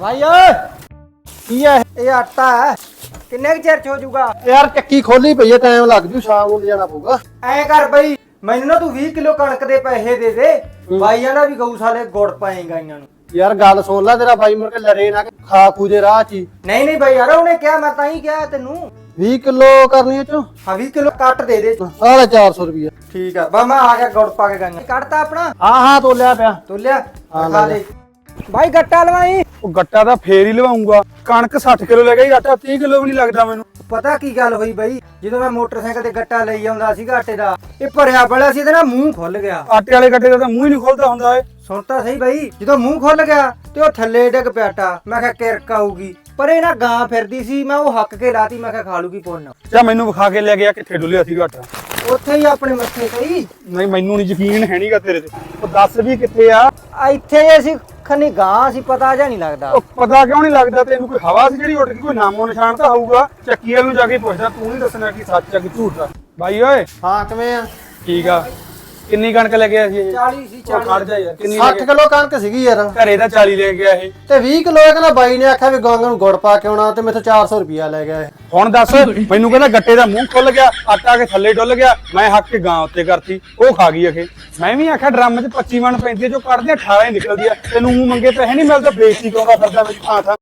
ਭਾਈ ਓਏ ਕੀ ਹੈ ਇਹ? ਆਟਾ ਹੈ। ਕਿੰਨੇ ਕੁ ਚਿਰ ਚ ਹੋ ਜਾਊਗਾ ਯਾਰ ਚੱਕੀ ਖੋਲੀ ਪਈ ਹੈ ਟਾਈਮ ਲੱਗ ਜੂ ਸ਼ਾਮ ਨੂੰ ਜਾਣਾ ਪਊਗਾ। ਐ ਕਰ ਬਈ ਮੈਨੂੰ ਨਾ ਤੂੰ 20 ਕਿਲੋ ਕਣਕ ਦੇ ਪੈਸੇ ਦੇ ਦੇ। ਬਾਈਆਂ ਨਾਲ ਵੀ ਗਊਸ਼ਾਲੇ ਗੁੜ ਪਾਏਗਾ ਇਹਨਾਂ ਨੂੰ। ਯਾਰ ਗੱਲ ਸੁਣ ਲੈ ਤੇਰਾ ਬਾਈ ਮੁੜ ਕੇ ਲੜੇ ਨਾ ਖਾ ਖੂ ਦੇ ਰਾਹ ਚ ਹੀ। ਨਹੀਂ ਨਹੀਂ ਬਾਈ ਯਾਰ ਉਹਨੇ ਕਿਹਾ ਮੈਂ ਤਾਂ ਹੀ ਕਿਹਾ ਤੈਨੂੰ। 20 ਕਿਲੋ ਕਰਨੀ ਚੋਂ? ਹਾਂ 20 ਕਿਲੋ ਕੱਟ ਦੇ ਦੇ। ਸਾਢੇ 400 ਰੁਪਏ ਠੀਕ ਆ ਬਾ ਮੈਂ ਆ ਗਿਆ ਗੁੜ ਪਾ ਕੇ ਗਾਈਆਂ ਕੱਟਤਾ ਆਪਣਾ? ਹਾਂ ਹਾਂ ਤੋਲਿਆ ਪਿਆ। ਤੋਲਿਆ ਹਾਂ, ਖਾ ਲੈ ਦੇ ਬਾਈ ਗੱਟਾ ਲਵਾਈ। ਉਹ ਗੱਟਾ ਤਾਂ ਫੇਰ ਹੀ ਲਵਾਉਂਗਾ। ਕਣਕ 60 ਕਿਲੋ ਲੈ ਗਈ ਆਟਾ 30 ਕਿਲੋ ਵੀ ਨਹੀਂ ਲੱਗਦਾ ਮੈਨੂੰ। ਪਤਾ ਕੀ ਗੱਲ ਹੋਈ ਬਾਈ? ਜਦੋਂ ਮੈਂ ਮੋਟਰਸਾਈਕਲ ਤੇ ਗੱਟਾ ਲਈ ਆਉਂਦਾ ਸੀਗਾ ਆਟੇ ਦਾ ਇਹ ਭਰਿਆ ਬੜਾ ਸੀ ਤੇ ਨਾ ਮੂੰਹ ਖੁੱਲ ਗਿਆ। ਆਟੇ ਵਾਲੇ ਗੱਟੇ ਦਾ ਤਾਂ ਮੂੰਹ ਹੀ ਨਹੀਂ ਖੁੱਲਦਾ ਹੁੰਦਾ ਏ ਸੁਣ ਤਾਂ ਸਹੀ ਬਾਈ ਜਦੋਂ ਮੂੰਹ ਖੁੱਲ ਗਿਆ ਤੇ ਉਹ ਥੱਲੇ ਡਿੱਗ ਪਿਆ ਆਟਾ। ਮੈਂ ਕਿਹਾ ਕਿਰਕ ਆਊਗੀ। ਪਰ ਇਹ ਨਾ ਗਾਂ ਫਿਰਦੀ ਸੀ ਮੈਂ ਉਹ ਹੱਕ ਕੇ ਲਾਤੀ ਮੈਂ ਕਿਹਾ ਖਾ ਲੂਗੀ ਪੁੰਨ। ਜਾਂ ਮੈਨੂੰ ਵਿਖਾ ਕੇ ਲੈ ਗਿਆ ਕਿੱਥੇ ਡੁੱਲਿਆ ਸੀਗਾ ਆਟਾ। ਉੱਥੇ ਹੀ ਆਪਣੇ ਮੱਥੇ ਸਹੀ ਨਹੀਂ ਮੈਨੂੰ ਨਹੀਂ ਯਕੀਨ ਹੈ ਨਹੀਂਗਾ ਤੇਰੇ ਤੇ। ਉਹ ਦੱਸ ਵੀ ਕਿੱਥੇ ਆ। ਆ ਇੱਥੇ ਅਸੀਂ ਖਨੀ ਗਾਂ ਸੀ ਪਤਾ ਜਾਂ ਨਹੀਂ ਲੱਗਦਾ। ਉਹ ਪਤਾ ਕਿਉਂ ਨਹੀਂ ਲੱਗਦਾ? ਤੈਨੂੰ ਕੋਈ ਹਵਾ ਸੀ ਜਿਹੜੀ ਉੱਡ ਗਈ? ਕੋਈ ਨਾਮੋ ਨਿਸ਼ਾਨ ਤਾਂ ਹੋਊਗਾ ਚੱਕੀ ਵਾਲ ਨੂੰ ਜਾ ਕੇ ਪੁੱਛਦਾ ਤੂੰ ਨਹੀਂ ਦੱਸਣਾ ਕਿ ਸੱਚ ਆ ਕਿ ਝੂਠ ਆ। ਬਾਈ ਓਏ। ਹਾਂ ਕਿਵੇਂ ਆ? ਠੀਕ ਆ। ਕਿੰਨੀ ਕਣਕ ਲੈ ਗਿਆ ਸੀ ਇਹ? 40 ਸੀ ਉਹ ਖੜ 40 ਜਾ ਯਾਰ ਕਿੰਨੀ ਲੈ 60 ਕਿਲੋ ਕਣਕ ਸੀਗੀ ਯਾਰ। ਘਰੇ ਤਾਂ 40 ਲੈ ਗਿਆ ਇਹ। ਤੇ 20 ਕਿਲੋ ਇਹ ਕਹਿੰਦਾ ਬਾਈ ਨੇ ਆਖਿਆ ਵੀ ਗਾਂਗ ਨੂੰ ਗੁੜ ਪਾ ਕੇ ਆਉਣਾ ਤੇ ਮੇਥੋਂ 400 ਰੁਪਿਆ ਲੈ ਗਿਆ ਇਹ। ਹੁਣ ਦੱਸ ਮੈਨੂੰ ਕਹਿੰਦਾ ਗੱਟੇ ਦਾ ਮੂੰਹ ਖੁੱਲ ਗਿਆ ਆਟਾ ਕੇ ਥੱਲੇ ਡੁੱਲ ਗਿਆ ਮੈਂ ਹੱਕ ਕੇ ਗਾਂ ਉੱਤੇ ਕਰਤੀ ਉਹ ਖਾ ਗਈ ਅਖੇ। ਮੈਂ ਵੀ ਆਖਿਆ ਡਰਮ 'ਚ 25 ਮਣ ਪੈਂਦੀ ਆ, ਜੋ ਕੱਢਦੇ 18 ਹੀ ਨਿਕਲਦੀ ਆ। ਤੈਨੂੰ ਮੂੰਹ ਮੰਗੇ ਪੈਸੇ ਨਹੀਂ ਮਿਲਦਾ ਬੇਇੱਜ਼ਤੀ ਕਰਾਉਂਦਾ ਫਿਰਦਾ ਵਿੱਚ ਥਾਂ ਥਾਂ